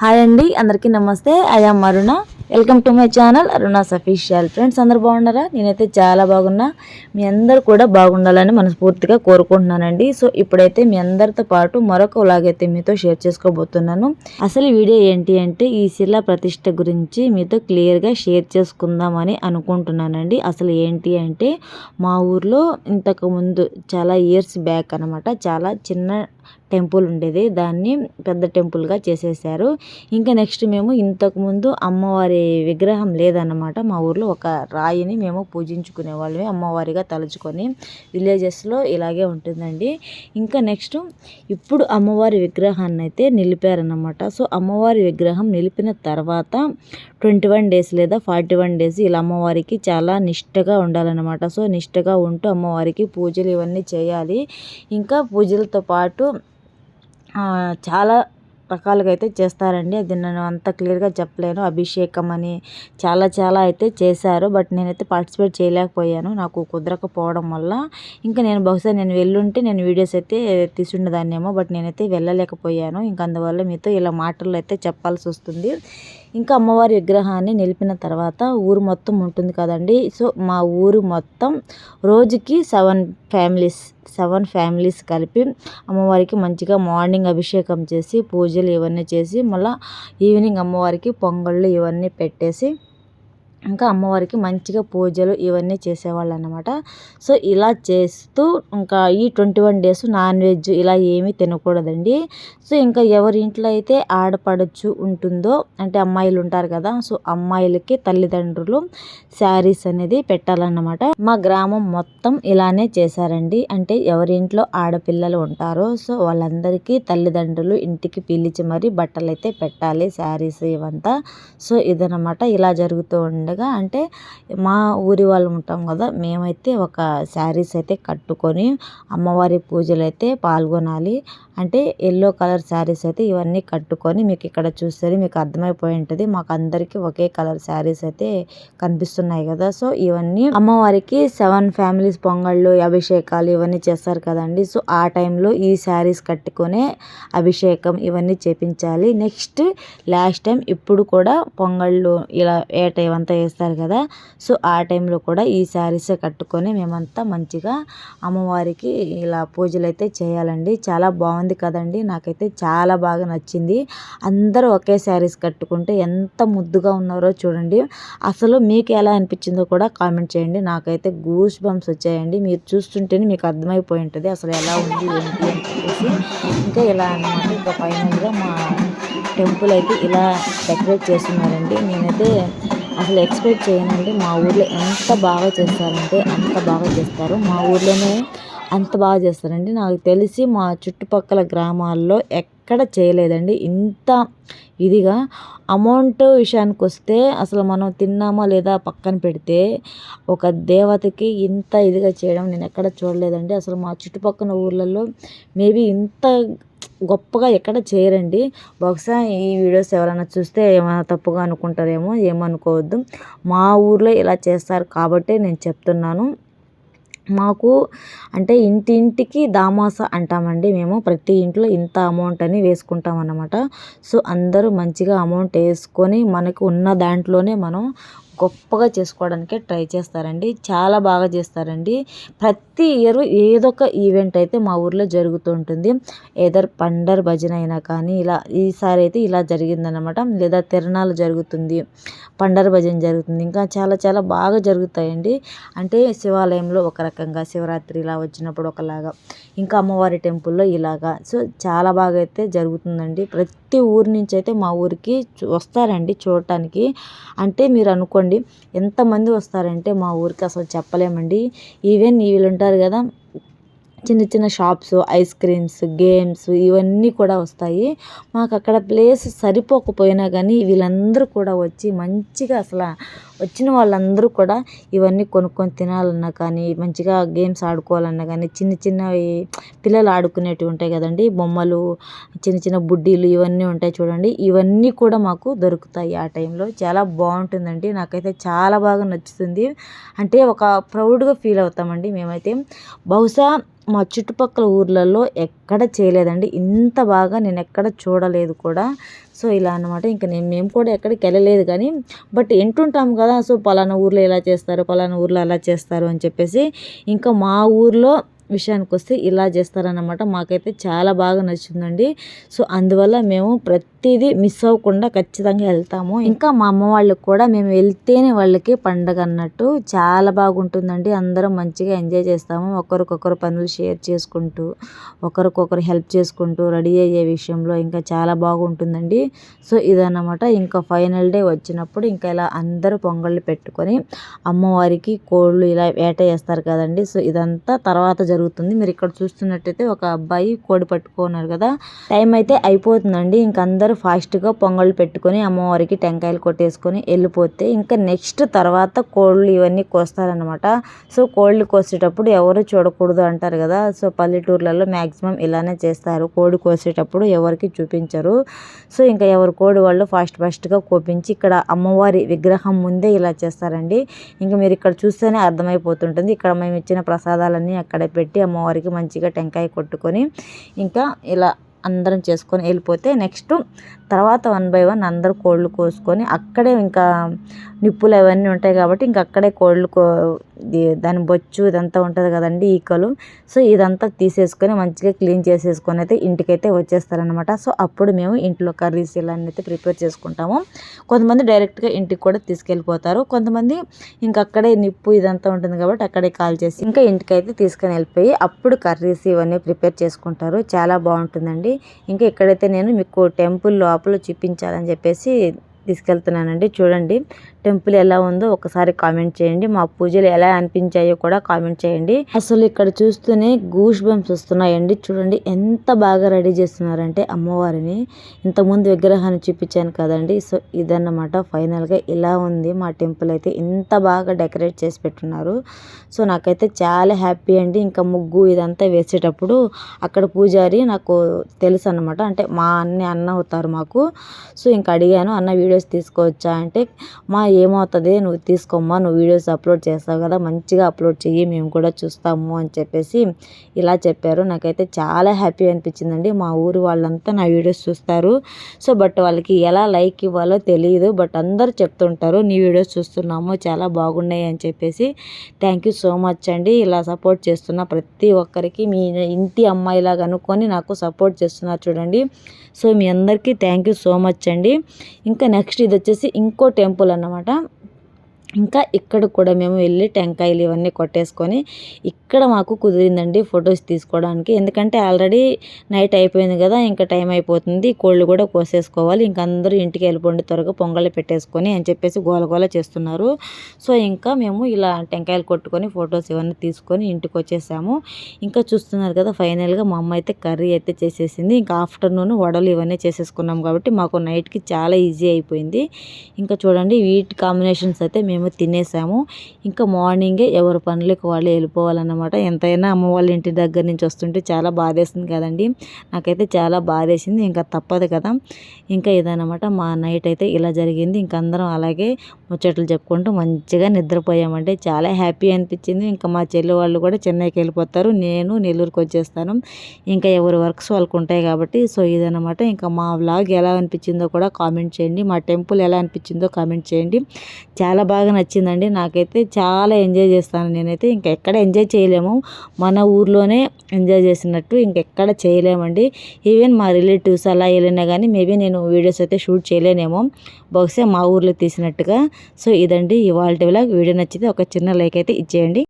Hi అండి అందరికీ నమస్తే. I'm Aruna welcome to my channel Aruna official friends అందరు బాగున్నారా? నేనైతే చాలా బాగున్నా. మీ అందరు కూడా బాగుండాలని మనస్ఫూర్తిగా కోరుకుంటున్నానండి. సో ఇప్పుడైతే మీ అందరితో పాటు మరొక వ్లాగైతే మీతో షేర్ చేసుకోబోతున్నాను. అసలు వీడియో ఏంటి అంటే ఈ శిలా ప్రతిష్ట గురించి మీతో క్లియర్గా షేర్ చేసుకుందామని అనుకుంటున్నానండి. అసలు ఏంటి అంటే మా ఊర్లో ఇంతకు ముందు చాలా ఇయర్స్ బ్యాక్ అనమాట చాలా చిన్న టెంపుల్ ఉండేది. దాన్ని పెద్ద టెంపుల్గా చేసేసారు ఇంకా నెక్స్ట్ మేము ఇంతకుముందు అమ్మవారి విగ్రహం లేదన్నమాట. మా ఊర్లో ఒక రాయిని మేము పూజించుకునే వాళ్ళమే. అమ్మవారిగా తలుచుకొని విలేజెస్లో ఇలాగే ఉంటుందండి. ఇంకా నెక్స్ట్ ఇప్పుడు అమ్మవారి విగ్రహాన్ని అయితే నిలిపారన్నమాట. సో అమ్మవారి విగ్రహం నిలిపిన తర్వాత ట్వంటీ వన్ డేస్ లేదా ఫార్టీ వన్ డేస్ ఇలా అమ్మవారికి చాలా నిష్టగా ఉండాలన్నమాట. సో నిష్టగా ఉంటూ అమ్మవారికి పూజలు ఇవన్నీ చేయాలి. ఇంకా పూజలతో పాటు చాలా రకాలుగా అయితే చేస్తారండి. అది నేను అంత క్లియర్గా చెప్పలేను. అభిషేకం అని చాలా చాలా అయితే చేశారు. బట్ నేనైతే పార్టిసిపేట్ చేయలేకపోయాను. నాకు కుదరకపోవడం వల్ల. ఇంకా నేను బహుశా నేను వెళ్ళుంటే నేను వీడియోస్ అయితే తీసుండేదాన్నేమో. బట్ నేనైతే వెళ్ళలేకపోయాను. ఇంకా అందువల్ల మీతో ఇలా మాటల్లో అయితే చెప్పాల్సి వస్తుంది ఇంకా అమ్మవారి విగ్రహాన్ని నిలిపిన తర్వాత ఊరు మొత్తం ఉంటుంది కదండి. సో మా ఊరు మొత్తం రోజుకి సెవెన్ ఫ్యామిలీస్ సెవెన్ ఫ్యామిలీస్ కలిపి అమ్మవారికి మంచిగా మార్నింగ్ అభిషేకం చేసి పూజలు ఇవన్నీ చేసి మళ్ళీ ఈవినింగ్ అమ్మవారికి పొంగళ్ళు ఇవన్నీ పెట్టేసి ఇంకా అమ్మవారికి మంచిగా పూజలు ఇవన్నీ చేసేవాళ్ళు అనమాట సో ఇలా చేస్తూ ఇంకా ఈ twenty one days non veg ఇలా ఏమీ తినకూడదండి. సో ఇంకా ఎవరి ఇంట్లో అయితే ఆడపడచ్చు ఉంటుందో అంటే అమ్మాయిలు ఉంటారు కదా సో అమ్మాయిలకి తల్లిదండ్రులు శారీస్ అనేది పెట్టాలన్నమాట. మా గ్రామం మొత్తం ఇలానే చేశారండి. అంటే ఎవరి ఇంట్లో ఆడపిల్లలు ఉంటారో సో వాళ్ళందరికీ తల్లిదండ్రులు ఇంటికి పిలిచి మరి బట్టలు అయితే పెట్టాలి శారీస్ ఇవంతా. సో ఇదనమాట ఇలా జరుగుతూ ఉండగా ఉండగా అంటే మా ఊరి వాళ్ళు ఉంటాం కదా మేమైతే ఒక శారీస్ అయితే కట్టుకొని అమ్మవారి పూజలు అయితే పాల్గొనాలి. అంటే ఎల్లో కలర్ శారీస్ అయితే ఇవన్నీ కట్టుకొని మీకు ఇక్కడ చూస్తే మీకు అర్థమైపోయి ఉంటుంది. మాకు అందరికీ ఒకే కలర్ శారీస్ అయితే కనిపిస్తున్నాయి కదా. సో ఇవన్నీ అమ్మవారికి సెవెన్ ఫ్యామిలీస్ పొంగళ్ళు అభిషేకాలు ఇవన్నీ చేస్తారు కదండి. సో ఆ టైంలో ఈ శారీస్ కట్టుకునే అభిషేకం ఇవన్నీ చేపించాలి. నెక్స్ట్ లాస్ట్ టైం ఇప్పుడు కూడా పొంగళ్ళు ఇలా ఏట ఇవంతా వేస్తారు కదా. సో ఆ టైంలో కూడా ఈ శారీస్ కట్టుకొని మేమంతా మంచిగా అమ్మవారికి ఇలా పూజలు అయితే చేయాలండి. చాలా బాగుంది కదండి. నాకైతే చాలా బాగా నచ్చింది. అందరూ ఒకే శారీస్ కట్టుకుంటే ఎంత ముద్దుగా ఉన్నారో చూడండి. అసలు మీకు ఎలా అనిపించిందో కూడా కామెంట్ చేయండి. నాకైతే గూస్ బంప్స్ వచ్చాయండి. మీరు చూస్తుంటేనే మీకు అర్థమైపోయి ఉంటుంది. అసలు ఎలా ఉంది ఏంటి అని చెప్పేసి. ఇంకా ఇలా అనమాట ఇంకా ఫైనల్గా మా టెంపుల్ అయితే ఇలా డెకరేట్ చేస్తున్నారండి. నేనైతే అసలు ఎక్స్పెక్ట్ చేయనండి. మా ఊర్లో ఎంత బాగా చేస్తారంటే అంత బాగా చేస్తారు. మా ఊర్లోనే అంత బాగా చేస్తారండి. నాకు తెలిసి మా చుట్టుపక్కల గ్రామాల్లో ఎక్కడ చేయలేదండి. ఇంత ఇదిగా అమౌంట్ విషయానికి వస్తే అసలు మనం తిన్నామా లేదా పక్కన పెడితే ఒక దేవతకి ఇంత ఇదిగా చేయడం నేను ఎక్కడ చూడలేదండి. అసలు మా చుట్టుపక్కల ఊర్లలో మేబీ ఇంత గొప్పగా ఎక్కడ చేయరండి. బహుశా ఈ వీడియోస్ ఎవరైనా చూస్తే ఏమైనా తప్పుగా అనుకుంటారేమో ఏమనుకోవద్దు. మా ఊర్లో ఇలా చేస్తారు కాబట్టే నేను చెప్తున్నాను. మాకు అంటే ఇంటింటికి దామాస అంటామండి మేము. ప్రతి ఇంట్లో ఇంత అమౌంట్ అని వేసుకుంటాం అన్నమాట సో అందరూ మంచిగా అమౌంట్ వేసుకొని మనకు ఉన్న దాంట్లోనే మనం గొప్పగా చేసుకోవడానికే ట్రై చేస్తారండి. చాలా బాగా చేస్తారండి. ప్రతి ఇయర్ ఏదో ఒక ఈవెంట్ అయితే మా ఊర్లో జరుగుతూ ఉంటుంది. ఏదర్ పండర్ భజన అయినా కానీ ఇలా ఈసారి అయితే ఇలా జరిగిందనమాట లేదా తిరణాలు జరుగుతుంది. పండర్ భజన జరుగుతుంది. ఇంకా చాలా చాలా బాగా జరుగుతాయండి. అంటే శివాలయంలో ఒక రకంగా శివరాత్రి ఇలా వచ్చినప్పుడు ఒకలాగా. ఇంకా అమ్మవారి టెంపుల్లో ఇలాగా. సో చాలా బాగా అయితే జరుగుతుందండి. ప్రతి ఊరి నుంచి అయితే మా ఊరికి వస్తారండి చూడటానికి. అంటే మీరు అనుకోండి ఎంతమంది వస్తారంటే మా ఊరికి అసలు చెప్పలేమండి. ఈవెన్ వీళ్ళు ఉంటారు కదా చిన్న చిన్న షాప్స్ ఐస్ క్రీమ్స్ గేమ్స్ ఇవన్నీ కూడా వస్తాయి. మాకు అక్కడ ప్లేస్ సరిపోకపోయినా కానీ వీళ్ళందరూ కూడా వచ్చి మంచిగా అసలు వచ్చిన వాళ్ళందరూ కూడా ఇవన్నీ కొనుక్కొని తినాలన్నా కానీ మంచిగా గేమ్స్ ఆడుకోవాలన్నా కానీ చిన్న చిన్నవి పిల్లలు ఆడుకునేటివి ఉంటాయి కదండి. బొమ్మలు చిన్న చిన్న బుడ్డీలు ఇవన్నీ ఉంటాయి చూడండి. ఇవన్నీ కూడా మాకు దొరుకుతాయి ఆ టైంలో. చాలా బాగుంటుందండి. నాకైతే చాలా బాగా నచ్చుతుంది. అంటే ఒక ప్రౌడ్గా ఫీల్ అవుతామండి మేమైతే. బహుశా మా చుట్టుపక్కల ఊర్లలో ఎక్కడ చేయలేదండి. ఇంత బాగా నేను ఎక్కడ చూడలేదు కూడా. సో ఇలా అనమాట ఇంకా నేను మేము కూడా ఎక్కడికి వెళ్ళలేదు కానీ బట్ వింటుంటాం కదా సో పలానా ఊర్లో ఇలా చేస్తారు పలానా ఊర్లో అలా చేస్తారు అని చెప్పేసి. ఇంకా మా ఊర్లో విషయానికి వస్తే ఇలా చేస్తారన్నమాట. మాకైతే చాలా బాగా నచ్చిందండి. సో అందువల్ల మేము ప్రతిదీ మిస్ అవ్వకుండా ఖచ్చితంగా వెళ్తాము. ఇంకా మా అమ్మ వాళ్ళకి కూడా మేము వెళ్తేనే వాళ్ళకి పండగ అన్నట్టు చాలా బాగుంటుందండి. అందరం మంచిగా ఎంజాయ్ చేస్తాము. ఒకరికొకరు పనులు షేర్ చేసుకుంటూ ఒకరికొకరు హెల్ప్ చేసుకుంటూ రెడీ అయ్యే విషయంలో ఇంకా చాలా బాగుంటుందండి. సో ఇదన్నమాట. ఇంకా ఫైనల్ డే వచ్చినప్పుడు ఇంకా ఇలా అందరూ పొంగళ్ళు పెట్టుకొని అమ్మవారికి కోళ్ళు ఇలా వేట చేస్తారు కదండి. సో ఇదంతా తర్వాత జరుగుతుంది. మీరు ఇక్కడ చూస్తున్నట్టయితే ఒక అబ్బాయి కోడి పట్టుకున్నారు కదా. టైం అయితే అయిపోతుందండి. ఇంక అందరూ ఫాస్ట్గా పొంగళ్ళు పెట్టుకొని అమ్మవారికి టెంకాయలు కొట్టేసుకొని వెళ్ళిపోతే ఇంకా నెక్స్ట్ తర్వాత కోళ్ళు ఇవన్నీ కోస్తారనమాట సో కోళ్ళు కోసేటప్పుడు ఎవరు చూడకూడదు అంటారు కదా. సో పల్లెటూర్లలో మ్యాక్సిమం ఇలానే చేస్తారు. కోడి కోసేటప్పుడు ఎవరికి చూపించరు. సో ఇంకా ఎవరు కోడి వాళ్ళు ఫాస్ట్ ఫాస్ట్గా కోపించి ఇక్కడ అమ్మవారి విగ్రహం ముందే ఇలా చేస్తారండి. ఇంకా మీరు ఇక్కడ చూస్తేనే అర్థమైపోతుంటుంది. ఇక్కడ మేము ఇచ్చిన ప్రసాదాలన్నీ అక్కడే పెట్టి అమ్మవారికి మంచిగా టెంకాయ కొట్టుకొని ఇంకా ఇలా అందరం చేసుకొని వెళ్ళిపోతే నెక్స్ట్ తర్వాత వన్ బై వన్ అందరు కోళ్ళు కోసుకొని అక్కడే ఇంకా నిప్పులు అవన్నీ ఉంటాయి కాబట్టి ఇంకా అక్కడే కోళ్ళు కో దాని బొచ్చు ఇదంతా ఉంటుంది కదండి ఈకలు. సో ఇదంతా తీసేసుకొని మంచిగా క్లీన్ చేసేసుకొని అయితే ఇంటికైతే వచ్చేస్తారనమాట సో అప్పుడు మేము ఇంట్లో కర్రీస్ ఇలాంటి అయితే ప్రిపేర్ చేసుకుంటాము. కొంతమంది డైరెక్ట్గా ఇంటికి కూడా తీసుకెళ్ళిపోతారు. కొంతమంది ఇంక అక్కడే నిప్పు ఇదంతా ఉంటుంది కాబట్టి అక్కడే కాల్ చేసి ఇంకా ఇంటికైతే తీసుకొని వెళ్ళిపోయి అప్పుడు కర్రీస్ ఇవన్నీ ప్రిపేర్ చేసుకుంటారు. చాలా బాగుంటుందండి. ఇంకా ఇక్కడైతే నేను మీకు టెంపుల్ లోపల చూపించాలని చెప్పేసి తీసుకెళ్తున్నానండి చూడండి. టెంపుల్ ఎలా ఉందో ఒకసారి కామెంట్ చేయండి. మా పూజలు ఎలా అనిపించాయో కూడా కామెంట్ చేయండి. అసలు ఇక్కడ చూస్తూనే గూష్ బంప్స్ వస్తున్నాయండి. చూడండి ఎంత బాగా రెడీ చేస్తున్నారంటే అమ్మవారిని. ఇంతకుముందు విగ్రహాన్ని చూపించాను కదండి. సో ఇదన్నమాట ఫైనల్గా ఇలా ఉంది. మా టెంపుల్ అయితే ఇంత బాగా డెకరేట్ చేసి పెట్టున్నారు. సో నాకైతే చాలా హ్యాపీ అండి. ఇంకా ముగ్గు ఇదంతా వేసేటప్పుడు అక్కడ పూజారి నాకు తెలుసు అనమాట అంటే మా అన్న అన్న అవుతారు మాకు. సో ఇంకా అడిగాను అన్న వీడియోస్ తీసుకోవచ్చా? అంటే మా ఏమవుతుంది? నువ్వు తీసుకోమ్మా నువ్వు వీడియోస్ అప్లోడ్ చేస్తావు కదా మంచిగా అప్లోడ్ చెయ్యి మేము కూడా చూస్తాము అని చెప్పేసి ఇలా చెప్పారు. నాకైతే చాలా హ్యాపీ అనిపించిందండి. మా ఊరు వాళ్ళంతా నా వీడియోస్ చూస్తారు. సో బట్ వాళ్ళకి ఎలా లైక్ ఇవ్వాలో తెలియదు బట్ అందరూ చెప్తుంటారు నీ వీడియోస్ చూస్తున్నాము చాలా బాగున్నాయి అని చెప్పేసి. థ్యాంక్ యూ సో మచ్ అండి. ఇలా సపోర్ట్ చేస్తున్న ప్రతి ఒక్కరికి మీ ఇంటి అమ్మాయిలాగా అనుకొని నాకు సపోర్ట్ చేస్తున్నారు చూడండి. సో మీ అందరికీ థ్యాంక్ యూ సో మచ్ అండి. ఇంకా నెక్స్ట్ ఇది వచ్చేసి ఇంకో టెంపుల్ అన్నమాట. ada ఇంకా ఇక్కడ కూడా మేము వెళ్ళి టెంకాయలు ఇవన్నీ కొట్టేసుకొని ఇక్కడ మాకు కుదిరిందండి ఫొటోస్ తీసుకోవడానికి. ఎందుకంటే ఆల్రెడీ నైట్ అయిపోయింది కదా ఇంకా టైం అయిపోతుంది. కోళ్ళు కూడా కోసేసుకోవాలి. ఇంక అందరూ ఇంటికి వెళ్ళిపోండి త్వరగా పొంగళ్ళు పెట్టేసుకొని అని చెప్పేసి గోలగోల చేస్తున్నారు. సో ఇంకా మేము ఇలా టెంకాయలు కొట్టుకొని ఫొటోస్ ఇవన్నీ తీసుకొని ఇంటికి వచ్చేసాము. ఇంకా చూస్తున్నారు కదా ఫైనల్గా మా అమ్మ అయితే కర్రీ అయితే చేసేసింది. ఇంకా ఆఫ్టర్నూన్ వడలు ఇవన్నీ చేసేసుకున్నాం కాబట్టి మాకు నైట్కి చాలా ఈజీ అయిపోయింది. ఇంకా చూడండి వీటి కాంబినేషన్స్ అయితే మేము మేము తినేసాము. ఇంకా మార్నింగే ఎవరి పనులకు వాళ్ళు వెళ్ళిపోవాలన్నమాట. ఎంతైనా అమ్మ వాళ్ళ ఇంటి దగ్గర నుంచి వస్తుంటే చాలా బాధేసింది కదండి. నాకైతే చాలా బాధేసింది. ఇంకా తప్పదు కదా. ఇంకా ఇదనమాట మా నైట్ అయితే ఇలా జరిగింది. ఇంక అందరం అలాగే ముచ్చట్లు చెప్పుకుంటూ మంచిగా నిద్రపోయామంటే చాలా హ్యాపీ అనిపించింది. ఇంకా మా చెల్లి వాళ్ళు కూడా చెన్నైకి వెళ్ళిపోతారు. నేను నెల్లూరుకి వచ్చేస్తాను. ఇంకా ఎవరి వర్క్స్ వాళ్ళకు ఉంటాయి కాబట్టి. సో ఇదనమాట ఇంకా మా వ్లాగ్ ఎలా అనిపించిందో కూడా కామెంట్ చేయండి. మా టెంపుల్ ఎలా అనిపించిందో కామెంట్ చేయండి. చాలా బాగా నచ్చిందండి. నాకైతే చాలా ఎంజాయ్ చేస్తాను నేనైతే. ఇంకా ఎక్కడ ఎంజాయ్ చేయలేము. మన ఊర్లోనే ఎంజాయ్ చేసినట్టు ఇంకెక్కడ చేయలేమండి. ఈవెన్ మా రిలేటివ్స్ అలా వెళ్ళినా కానీ మేబీ నేను వీడియోస్ అయితే షూట్ చేయలేనేమో. బహుశా మా ఊర్లో తీసినట్టుగా. సో ఇదండి ఇవాళ వీడియో నచ్చితే ఒక చిన్న లైక్ అయితే ఇచ్చేయండి.